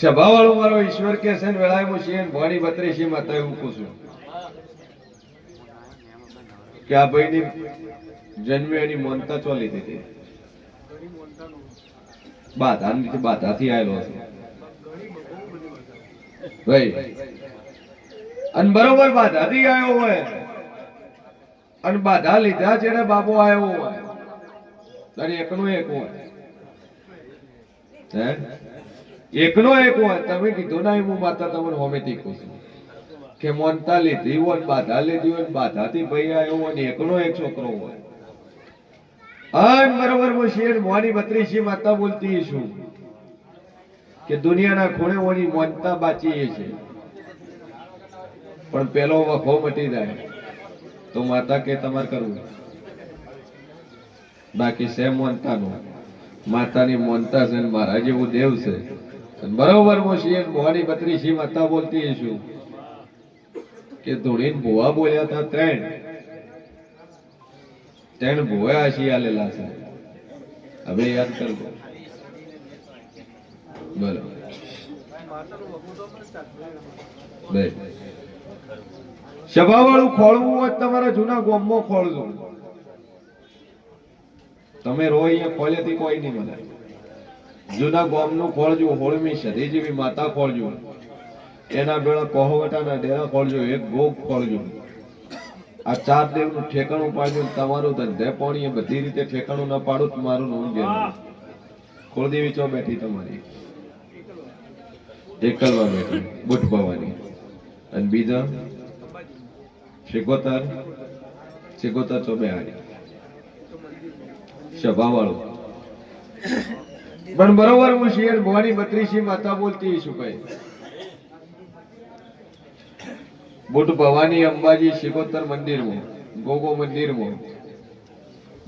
સભા વાળો મારો ઈશ્વર કે છે વેળાએ હું છીએ ભણી બત્રીસમાં તય એવું છું કે આ ભાઈની જન્મે એની મોનતા ચો લીધી હતી? બાધા બાધાથી આવેલો છે ભાઈ, અને બરોબર બાધાથી આવ્યો હોય. અને બાધા લીધા છે બાબો આવ્યો હોય. તારી એકનો એક હોય. હે? એકનો એક હોય, તમે કીધું ના, હું માતા તમને હોમેથી કહું છું. કે મોનતા લીધી હોય બાધા લીધી હોય બાધાથી ભાઈ આવ્યો હોય એકનો એક છોકરો હોય. અન બરોબર હું શેર મોની બત્રીસી માતા બોલતી છું. કે દુનિયાના ખૂણે ઓની મોનતા બાચી છે. પણ પેલો વખો મટી જાય. તો માતા કે તમારે કરવું બાકી છે મોનતાનું. માતાની મોનતા છે મારા જેવું દેવ છે. બરોબર હું શિયર મોની બત્રીસી માતા બોલતી છું કે ધોળીને ભુવા બોલ્યા હતા ત્રણ. ત્રણ ભુવા આશી આલેલા છે. હવે યાદ કરજો. બરોબર. સભાવાળું ખોળવું હોય તમારા જૂના ગોમમાં ખોળજો. તમે રો અહીંયા ખોલેથી કોઈ નહીં મળે. જૂના ગોમનું ખોળજો, હોળમી સધી જેવી માતા ખોળજો. એના બેળા કોહવટાના ડેરા ખોળજો, એક ભોગ ખોળજો. આ ચાર દેવનું ઠેકાણું પાડજો ને તમારું ધંધે પાણી એ બધી રીતે ઠેકાણું ન પાડું તો મારું ઘેર કુળદેવી ચો બેઠી તમારી? એકલવા બેઠી, બુટ ભવાની. અને બીજા? શિકોતર શિકોતર ચો બેહાડી. સભાવાળું પણ બરોબર હું શિયર ભવાની બત્રીસી માતા બોલતી છું ભાઈ. બુટ ભવાની અંબાજી શિકોતર મંદિરમાં, ગોગો મંદિરમાં.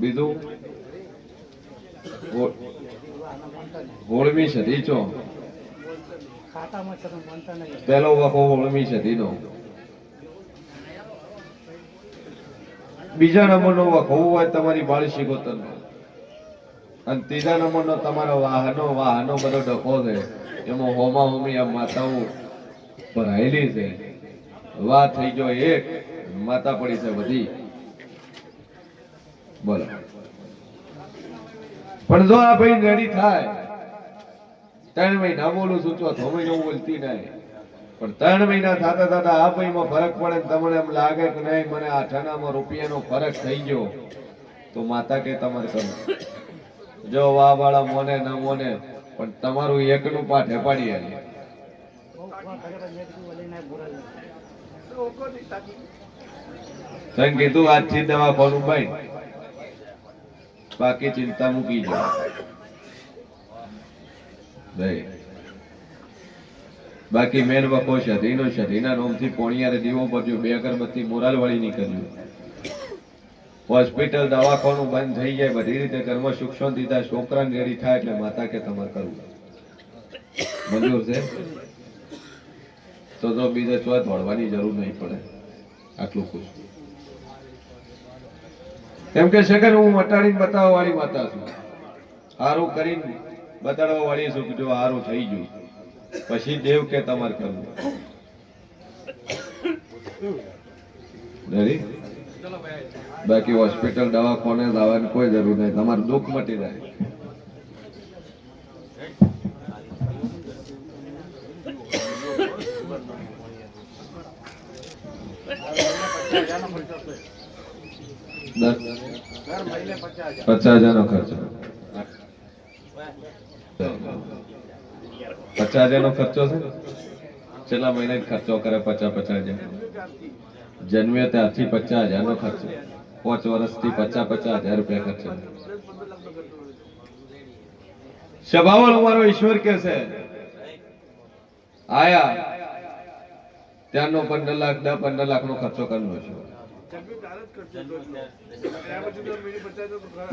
બીજું? હોળમી સદી છો? પેલો વખો હોળમી સદીનો. બીજા નંબરનો વખો હોય તમારી બાળ શિકોતરનો. અને ત્રીજા નંબરનો તમારો વાહનો વાહનો બધો ડખો છે. એમાં હોમા હોમી આ માતાઓ ભરાયેલી છે. વાત થઈ ગયો એક. માતા પડી છે બધી. બોલો. પણ જો આ ભાઈ રેડી થાય, ત્રણ મહિના બોલું છું, ચોથો મહિનો બોલતી નહીં. પણ ત્રણ મહિના થતા થતા આ ભાઈમાં ફરક પડે તમને એમ લાગે કે નહીં, મને આઠાનામાં રૂપિયાનો ફરક થઈ ગયો. તો માતા કે તમારે કરવું જો વા વાળા મોને ન મોને, પણ તમારું એકનું પાઠે પાડી આલી. તને કીધું આજથી દવાખાનું બંધ બાકી ચિંતા મૂકી જાય ભાઈ. બાકી મેન વખો શધીનો શધીના નોમથી પોણિયારે દીવો પડ્યો બે અગરબત્તી મોરાલ વાળી નીકળ્યું. હોસ્પિટલ, દવાખાનું બંધ થઈ જાય, બધી રીતે કર્મ સુખ દીધા થાય છોકરા રેડી થાય એટલે માતા કે તમારે કરવું. મંજૂર છે? તો તો બીજે ચોથ દોડવાની જરૂર નહીં પડે. આટલું ખુશ એમ કે છે કે હું મટાડીને બતાવવા વાળી માતા છું. સારું કરીને બતાડવા વાળી છું કે જો સારું થઈ ગયું. પછી દેવ કે તમારે કરવું? બાકી હોસ્પિટલ દવાખાને જવાની કોઈ જરૂર નહીં. તમારું દુઃખ મટી જાય. પચાસ હજાર નો ખર્ચો. પચાસ હજાર નો ખર્ચો છે? છેલ્લા મહિને ખર્ચો કરે પચાસ પચાસ હજાર. જન્મ્યો ત્યારથી પચાસ હજાર નો ખર્ચો. પાંચ વર્ષથી પચાસ પચાસ હજાર રૂપિયા ખર્ચો. સભાવાળો અમારો ઈશ્વર કે છે, આયા, ત્યાંનો પંદર લાખ, દસ પંદર લાખ નો ખર્ચો કરવો છે.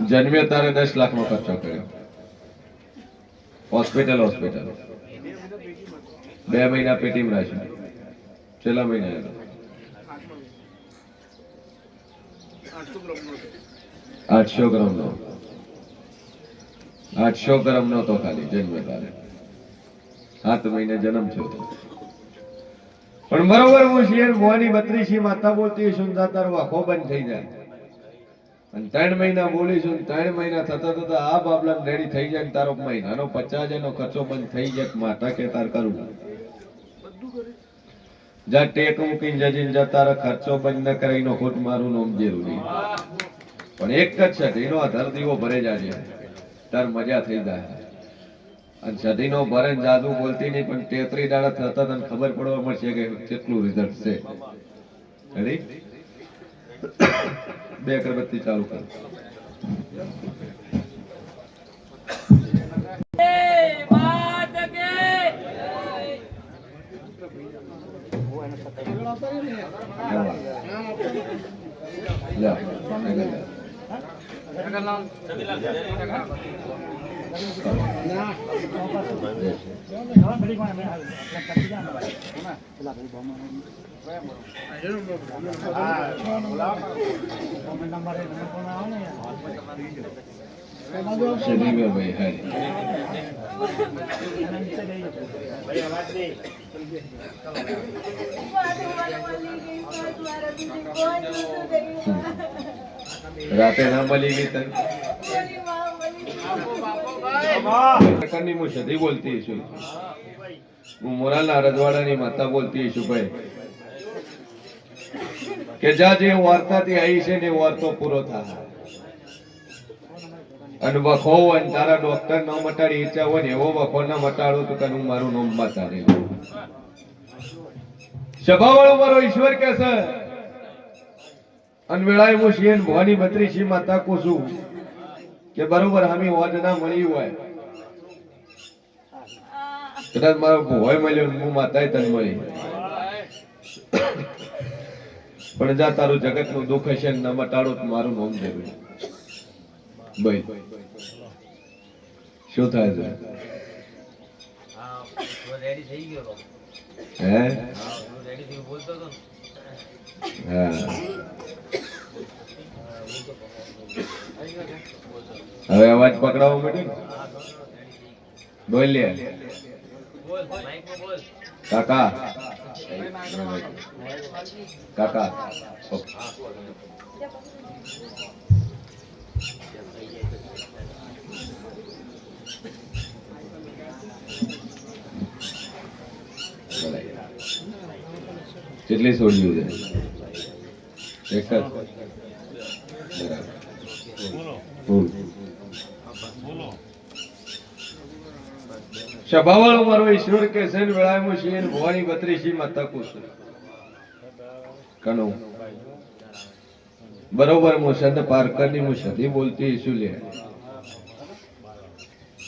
જન્મ્યો તારે દસ લાખ નો ખર્ચો કર્યો. Hospital hospital. બે મહિના પેટીમાં રાખ્યું. છેલ્લા મહિના આઠસો ગ્રામ નો આઠસો ગ્રામ તો ખાલી જન્મ તારે સાત મહિને જન્મ થયો તો. પણ બરોબર હું શિયર મોની બત્રીસી માતા બોલતી સુનતા તારો વાખો બંધ થઈ જાય. અને ત્રણ મહિના બોલીશું ત્રણ મહિના થતા થતા આ બાબલા રેડી થઈ જાય તારો તારો મહિનાનો પચાસ એનો ખર્ચો બંધ થઈ જાય કે માતા કે તાર કરું જા ટેક મૂકીને જજીને જતા તારા ખર્ચો બંધ ન કરે એનો ખોટ મારું નોમ જરૂરી. પણ એક જ છે એનો આધાર દીવો ભરે જાજે. તાર મજા થઈ જાય. અને સદીનો ભરે જાદુ બોલતી નહીં, પણ તેત્રી દાડા થતા તને ખબર પડવા મળશે કે કેટલું રિઝલ્ટ છે. રેડી બે અગરબત્તી ચાલુ કર. શનિવારભાઈ, હાય. રાતે ના મળી ગઈ તને? હું સધી બોલતી છું. માતા બોલતી કે જા જે વાર્તાથી આવી છે ને વાર્તો પૂરો થાય. અને વખો હોય તારા ડોક્ટર ન મટાડી ઈચ્છા હોય ને એવો વખો ના મટાડો તો તને મારું નોમ બતાડે સભાવાળો મારો ઈશ્વર કે છે? અનવેળાએ હું શિયન ભવાની બત્રીસી માતા કો છું? કે બરોબર હામી હોજ ના મળી હોય. કદાચ મારો ભોય મળ્યો હું માતાએ તને મળી. પણ જા તારું જગતનું દુઃખ હશે ને ન મટાડો મારું નામ દેવું ભાઈ શું થાય છે? રેડી થઈ ગયો. હે? રેડી થઈ બોલતો હતો હા હવે અવાજ પકડાવો મળ્યો ને બોલ લે બોલ માઈકમાં બોલ કાકા. કાકા. કેટલી છોડ્યું છે એક જ. સભાવાળો મારો ઈશ્વર કે છે ને છે ભવાની બત્રીસી માં તકું છું. કનો. બરોબર હું સંત પારકરની હું સધી બોલતી શું લે.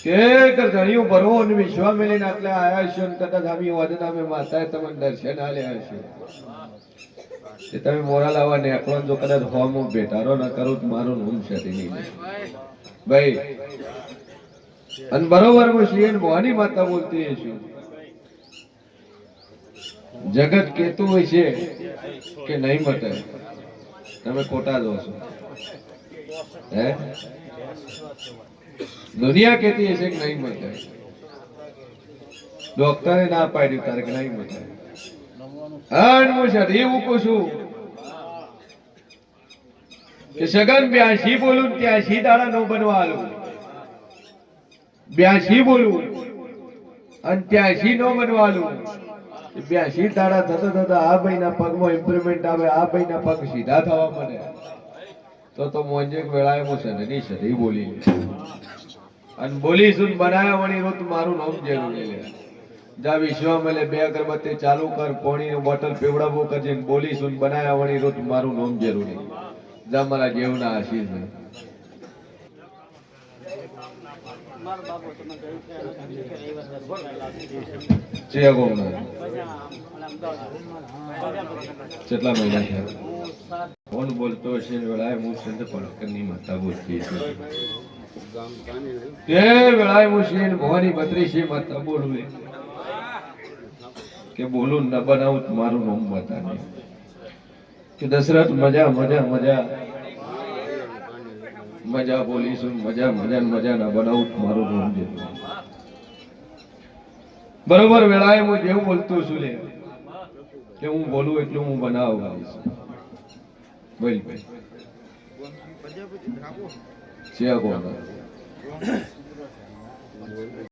કે ઘણીઓ ભરવો અને વિશ્વા મેલીને આટલે આયા છો ને કદાચ આવી વાદના મેં માતાએ તમને દર્શન આલ્યા હશે તે તમે મોરા લાવવા ને ને જો કદાચ હોમ ભેટારો ન કરું તો મારું નામ છે નહીં. ભાઈ અને બરોબર હું શ્રી માતા બોલતી છું. જગત કેતું હોય છે કે નહીં મટે. તમે ખોટા જો છો. હે? દુનિયા કેતી હશે કે નહીં મટે. ડોક્ટરે ના પાડ્યું તારે કે નહીં મટે. અને હું એવું કહું છું. કે સગન બ્યાસી બોલું ત્યાં ત્યાંસી દાડા નો બનવા આલું? બ્યાસી બોલવું. અને ત્યાંસી નો બનવાનું બ્યાસી તારા થતા થતા આ ભાઈના પગમાં ઇમ્પ્રુવમેન્ટ આવે, આ ભાઈના પગ સીધા થવા મળે. તો તો મોંજે વેળાએ હું સનની સધી બોલી અને બોલીશું બનાવ્યા વળી રોજ મારું નામ જરૂરી લે. જા વિશ્વા મળે, બે અગરબત્તી ચાલુ કર પોણીની બોટલ પીવડાવો કરજે બોલીશું બનાવ્યા વળી રોજ મારું નામ જરૂરી જા મારા જેવના આશીષ કેટલા મહિના થયા. કોણ બોલતો હશે વેળાએ હું સંત પડકરની માતા બોલતી તે વેળાએ હું શ્રી ભવાની બત્રીસી માતા બોલું કે બોલું ન બનાવું મારું નામ બતાવી કે દશરથ મજા મજા મજા. મજા બોલીશું મજા મજા મજા ના બનાવું મારું બરોબર વેળાએ હું જેવું બોલતો છું લે કે હું બોલું એટલું હું બનાવું ગાઈશ. બોલ ભાઈ. છે કોણ